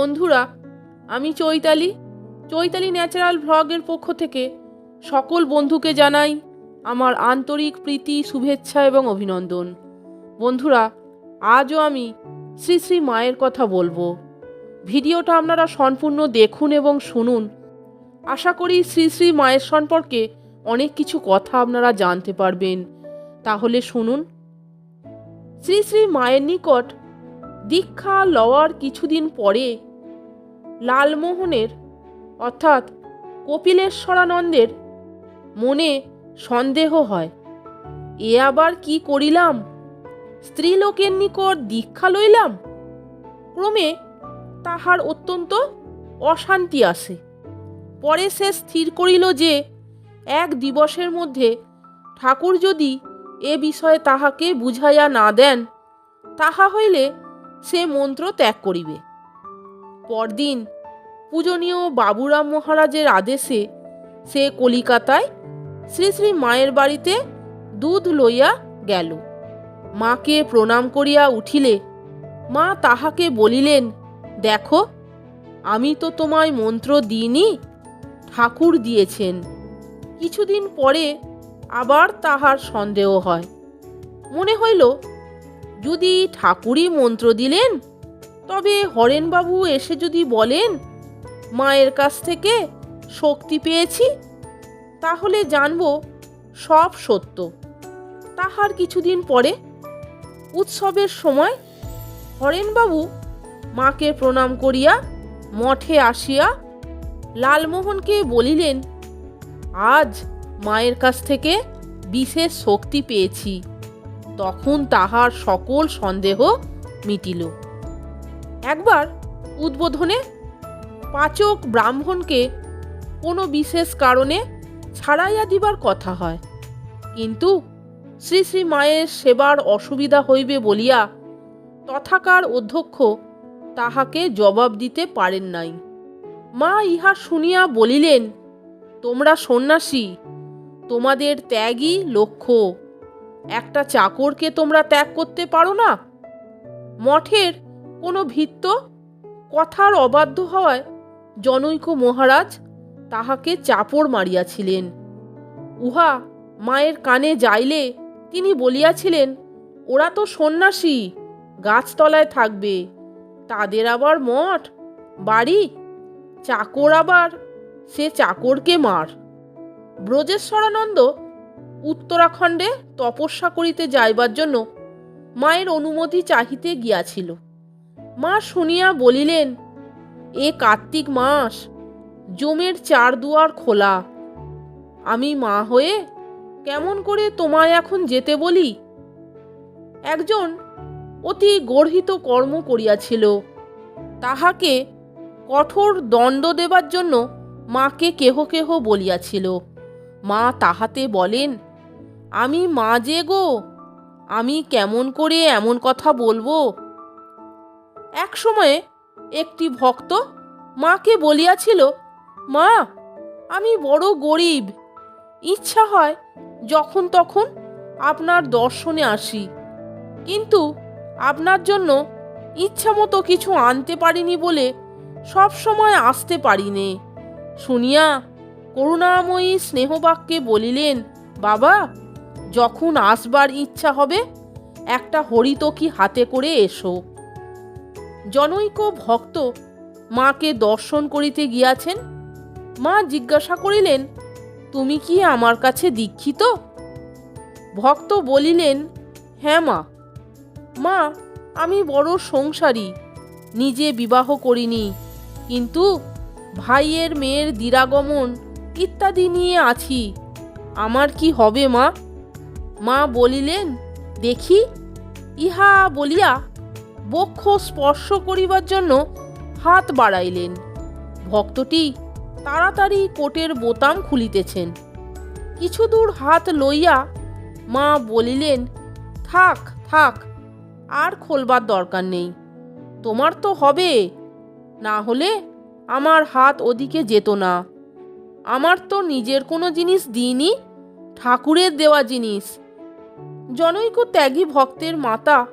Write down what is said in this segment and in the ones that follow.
বন্ধুরা, আমি চৈতালি। চৈতালি ন্যাচারাল ভ্লগের পক্ষ থেকে সকল বন্ধুকে জানাই আমার আন্তরিক প্রীতি, শুভেচ্ছা এবং অভিনন্দন। বন্ধুরা, আজও আমি শ্রী শ্রী মায়ের কথা বলব। ভিডিওটা আপনারা সম্পূর্ণ দেখুন এবং শুনুন। আশা করি শ্রী শ্রী মায়ের সম্পর্কে অনেক কিছু কথা আপনারা জানতে পারবেন। তাহলে শুনুন। শ্রী শ্রী মায়ের নিকট দীক্ষা লওয়ার কিছুদিন পরে লালমোহনের, অর্থাৎ কপিলেশ্বরানন্দের মনে সন্দেহ হয়। এ আবার কি করিলাম? স্ত্রীলোকের নিকট দীক্ষা লইলাম? ক্রমে তাহার অত্যন্ত অশান্তি আসে। পরে সে স্থির করিল যে, এক দিবসের মধ্যে ঠাকুর যদি এ বিষয়ে তাহাকে বুঝাইয়া না দেন, তাহা হইলে সে মন্ত্র ত্যাগ করিবে। পরদিন পূজনীয় বাবুরাম মহারাজের আদেশে সে কলিকাতায় শ্রী শ্রী মায়ের বাড়িতে দুধ লইয়া গেল। মাকে প্রণাম করিয়া উঠিলে মা তাহাকে বলিলেন, দেখো, আমি তো তোমায় মন্ত্র দিইনি, ঠাকুর দিয়েছেন। কিছুদিন পরে আবার তাহার সন্দেহ হয়। মনে হইল, যদি ঠাকুরই মন্ত্র দিলেন তবে হরেনবাবু এসে যদি বলেন, মায়ের কাছ থেকে শক্তি পেয়েছি, তাহলে জানব সব সত্য। তাহার কিছুদিন পরে উৎসবের সময় হরেনবাবু মাকে প্রণাম করিয়া মঠে আসিয়া লালমোহনকে বলিলেন, আজ মায়ের কাছ থেকে বিশেষ শক্তি পেয়েছি। তখন তাহার সকল সন্দেহ মিটিল। একবার উদ্বোধনে পাচক ব্রাহ্মণকে কোনো বিশেষ কারণে ছাড়াইয়া দিবার কথা হয়। কিন্তু শ্রী শ্রী মায়ের সেবার অসুবিধা হইবে বলিয়া তথাকার অধ্যক্ষ তাহাকে জবাব দিতে পারেন নাই। মা ইহা শুনিয়া বলিলেন, তোমরা সন্ন্যাসী, তোমাদের ত্যাগই লক্ষ্য। একটা চাকরকে তোমরা ত্যাগ করতে পারো না? মঠের কোনো ভিত্ত কথার অবাধ্য হওয়ায় জনৈক মহারাজ তাহাকে চাপড় মারিয়াছিলেন। উহা মায়ের কানে যাইলে তিনি বলিয়াছিলেন, ওরা তো সন্ন্যাসী, গাছতলায় থাকবে, তাদের আবার মঠ, বাড়ি? চাকর আবার, সে চাকরকে মার। ব্রজেশ্বরানন্দ উত্তরাখণ্ডে তপস্যা করিতে যাইবার জন্য মায়ের অনুমতি চাহিতে গিয়াছিল। মা শুনিয়া বলিলেন, এ কার্তিক মাস, জমের চার দুয়ার খোলা। আমি মা হয়ে কেমন করে তোমায় এখন যেতে বলি? একজন অতি গর্হিত কর্ম করিয়াছিল। তাহাকে কঠোর দণ্ড দেবার জন্য মাকে কেহ কেহ বলিয়াছিল। মা তাহাতে বলেন, আমি মা যে গো, আমি কেমন করে এমন কথা বলব? এক সময়ে একটি ভক্ত মাকে বলিয়াছিল, মা, আমি বড় গরিব। ইচ্ছা হয় যখন তখন আপনার দর্শনে আসি। কিন্তু আপনার জন্য ইচ্ছা মতো কিছু আনতে পারিনি বলে সব সময় আসতে পারিনে। শুনিয়া করুণাময়ী স্নেহবাক্যে বলিলেন, বাবা, যখন আসবার ইচ্ছা হবে, একটা হরিতকি হাতে করে এসো। জনৈক ভক্ত মাকে দর্শন করিতে গিয়াছেন। মা জিজ্ঞাসা করিলেন, তুমি কি আমার কাছে দীক্ষিত? ভক্ত বলিলেন হ্যাঁ মা। মা, আমি বড় সংসারী, নিজে বিবাহ করিনি, কিন্তু ভাইয়ের মেয়ের দিরাগমন ইত্যাদি নিয়ে আছি। আমার কি হবে মা? মা বলিলেন, দেখি। ইহা বলিয়া বক্ষ স্পর্শ করিবার জন্য হাত বাড়াইলেন। ভক্তটি তাড়াতাড়ি কোটের বোতাম খুলিতেছেন। কিছু দূর হাত লইয়া মা বলিলেন, থাক থাক, আর খোলবার দরকার নেই। তোমার তো হবে, না হলে আমার হাত ওদিকে যেত না। আমার তো নিজের কোনো জিনিস দিইনি, ঠাকুরের দেওয়া জিনিস। জনৈক ত্যাগী ভক্তের মাতা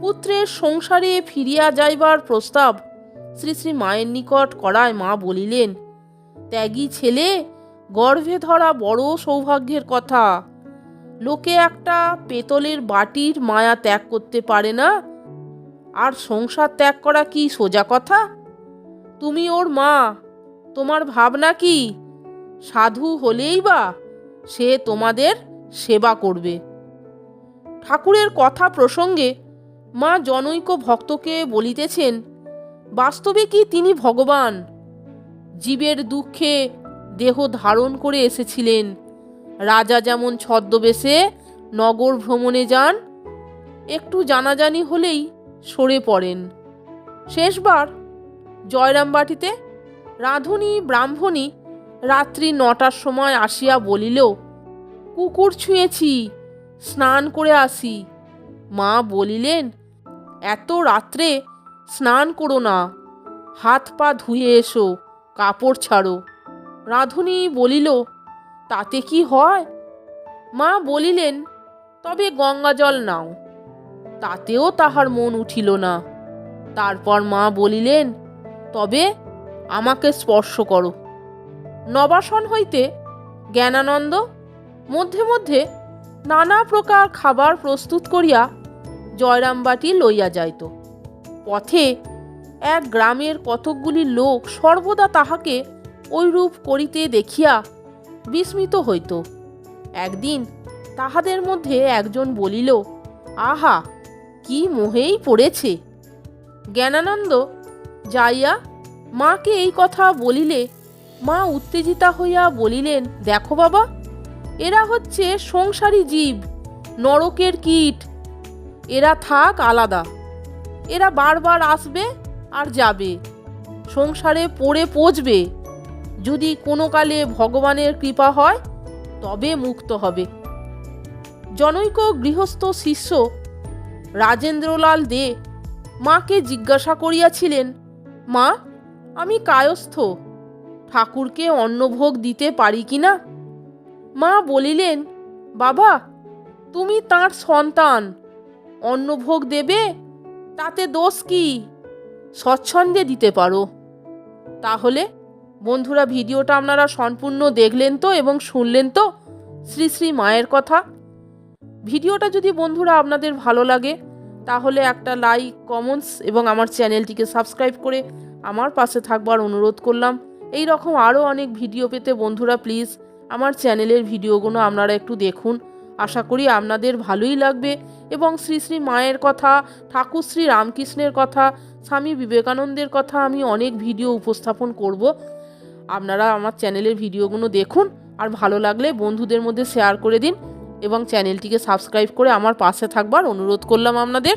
পুত্রের সংসারে ফিরিয়া যাইবার প্রস্তাব শ্রী শ্রী মায়ের নিকট করায় মা বলিলেন, ত্যাগী ছেলে, গর্ভে ধরা বড় সৌভাগ্যের কথা। লোকে একটা পেতলের বাটির মায়া ত্যাগ করতে পারে না। আর সংসার ত্যাগ করা কি সোজা কথা? তুমি ওর মা, তোমার ভাবনা কি? সাধু হলেই বা সে তোমাদের সেবা করবে। ঠাকুরের কথা প্রসঙ্গে মা জনৈক ভক্তকে বলিতেছেন, বাস্তবে কি তিনি ভগবান? জীবের দুঃখে দেহ ধারণ করে এসেছিলেন। রাজা যেমন ছদ্মবেশে নগর ভ্রমণে যান, একটু জানাজানি হলেই সরে পড়েন। শেষবার জয়রামবাটিতে রাঁধুনি ব্রাহ্মণী রাত্রি নটার সময় আসিয়া বলিল, কুকুর ছুঁয়েছি, স্নান করে আসি। মা বলিলেন, এত রাত্রে স্নান করো না, হাত পা ধুয়ে এসো, কাপড় ছাড়ো। রাঁধুনি বলিল, তাতে কি হয়? মা বলিলেন, তবে গঙ্গা জল নাও, তাতেও তাহার মন উঠিল না। তারপর মা বলিলেন, তবে আমাকে স্পর্শ করো। নবাসন হইতে জ্ঞানানন্দ মধ্যে মধ্যে নানা প্রকার খাবার প্রস্তুত করিয়া জয়রামবাটি লইয়া যাইত। পথে এক গ্রামের কতকগুলি লোক সর্বদা তাহাকে ঐরূপ করিতে দেখিয়া বিস্মিত হইত। একদিন তাহাদের মধ্যে একজন বলিল, আহা, কি মোহেই পড়েছে। জ্ঞানানন্দ যাইয়া মাকে এই কথা বলিলে, মা উত্তেজিতা হইয়া বলিলেন, দেখো বাবা এরা হচ্ছে সংসারী জীব, নরকের কীট। এরা থাক আলাদা। এরা বারবার আসবে আর যাবে, সংসারে পড়ে পচবে। যদি কোনো কালে ভগবানের কৃপা হয়, তবে মুক্ত হবে। জনৈক গৃহস্থ শিষ্য রাজেন্দ্রলাল দে মাকে জিজ্ঞাসা করিয়াছিলেন, মা, আমি কায়স্থ। ঠাকুরকে অন্নভোগ দিতে পারি কি না? মা বলিলেন, বাবা, তুমি তার সন্তান। অন্নভোগ দেবে, তাতে দোষ কি? স্বচ্ছন্দে দিতে পারো। তাহলে, বন্ধুরা, ভিডিওটা আপনারা সম্পূর্ণ দেখলেন তো এবং শুনলেন তো শ্রী শ্রী মায়ের কথা? ভিডিওটা যদি বন্ধুরা আপনাদের ভালো লাগে, তাহলে একটা লাইক, কমেন্টস এবং আমার চ্যানেলটিকে সাবস্ক্রাইব করে আমার পাশে থাকবার অনুরোধ করলাম। এই রকম আরও অনেক ভিডিও পেতে বন্ধুরা, প্লিজ আমার চ্যানেলের ভিডিওগুলো আপনারা একটু দেখুন। আশা করি আপনাদের ভালোই লাগবে এবং শ্রী শ্রী মায়ের কথা, ঠাকুর শ্রী রামকৃষ্ণের কথা, স্বামী বিবেকানন্দের কথা আমি অনেক ভিডিও উপস্থাপন করব। আপনারা আমার চ্যানেলের ভিডিওগুলো দেখুন আর ভালো লাগলে বন্ধুদের মধ্যে শেয়ার করে দিন এবং চ্যানেলটিকে সাবস্ক্রাইব করে আমার পাশে থাকবার অনুরোধ করলাম আপনাদের।